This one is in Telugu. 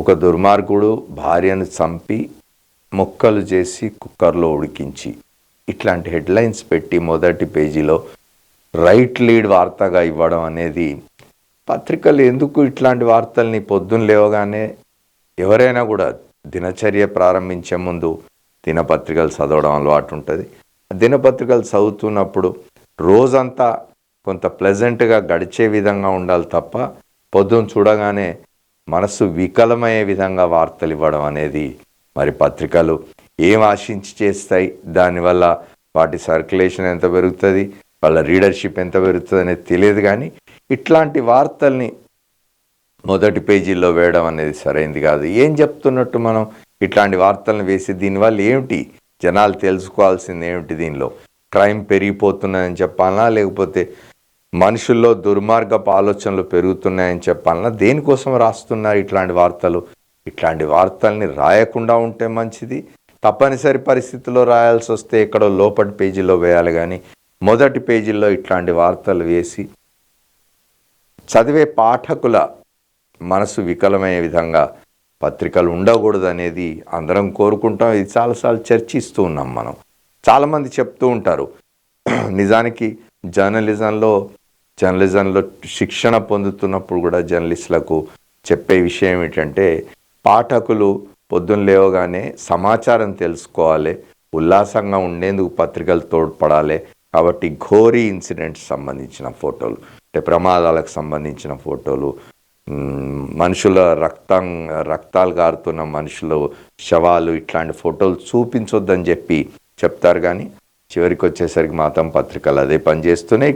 ఒక దుర్మార్గుడు భార్యను చంపి ముక్కలు చేసి కుక్కర్లో ఉడికించి ఇట్లాంటి హెడ్లైన్స్ పెట్టి మొదటి పేజీలో రైట్ లీడ్ వార్తగా ఇవ్వడం అనేది పత్రికలు ఎందుకు ఇట్లాంటి వార్తల్ని పొద్దున్న లేవగానే ఎవరైనా కూడా దినచర్య ప్రారంభించే ముందు దినపత్రికలు చదవడం అలవాటు ఉంటుంది. దినపత్రికలు చదువుతున్నప్పుడు రోజంతా కొంత ప్లెజెంట్గా గడిచే విధంగా ఉండాలి తప్ప పొద్దున్న చూడగానే మనసు వికలమయ్యే విధంగా వార్తలు ఇవ్వడం అనేది మరి పత్రికలు ఏం ఆశించి చేస్తాయి? దానివల్ల వాటి సర్క్యులేషన్ ఎంత పెరుగుతుంది? వాళ్ళ రీడర్షిప్ ఎంత పెరుగుతుంది అనేది తెలియదు కానీ ఇట్లాంటి వార్తల్ని మొదటి పేజీల్లో వేయడం అనేది సరైంది కాదు. ఏం చెప్తున్నట్టు మనం ఇట్లాంటి వార్తలను వేసి దీనివల్ల ఏమిటి? జనాలు తెలుసుకోవాల్సింది ఏమిటి దీనిలో? క్రైమ్ పెరిగిపోతున్నాయని చెప్పాలా? లేకపోతే మనుషుల్లో దుర్మార్గపు ఆలోచనలు పెరుగుతున్నాయని చెప్పాలన్నా దేనికోసం రాస్తున్నారు ఇట్లాంటి వార్తలు? ఇట్లాంటి వార్తల్ని రాయకుండా ఉంటే మంచిది. తప్పనిసరి పరిస్థితుల్లో రాయాల్సి వస్తే ఎక్కడో లోపటి పేజీలో వేయాలి కానీ మొదటి పేజీల్లో ఇట్లాంటి వార్తలు వేసి చదివే పాఠకుల మనసు వికలమయ్యే విధంగా పత్రికలు ఉండకూడదు అనేది అందరం కోరుకుంటాం. ఇది చాలాసార్లు చర్చిస్తూ ఉన్నాం మనం. చాలామంది చెప్తూ ఉంటారు. నిజానికి జర్నలిజంలో జర్నలిజంలో శిక్షణ పొందుతున్నప్పుడు కూడా జర్నలిస్టులకు చెప్పే విషయం ఏమిటంటే పాఠకులు పొద్దున్న లేవగానే సమాచారం తెలుసుకోవాలి ఉల్లాసంగా ఉండేందుకు పత్రికలు తోడ్పడాలి కాబట్టి ఘోరీ ఇన్సిడెంట్స్ సంబంధించిన ఫోటోలు అంటే ప్రమాదాలకు సంబంధించిన ఫోటోలు మనుషుల రక్తం రక్తాలు గారుతున్న మనుషులు శవాలు ఇట్లాంటి ఫోటోలు చూపించొద్దని చెప్పి చెప్తారు కానీ చివరికి వచ్చేసరికి మాత్రం పత్రికలు అదే పనిచేస్తున్నాయి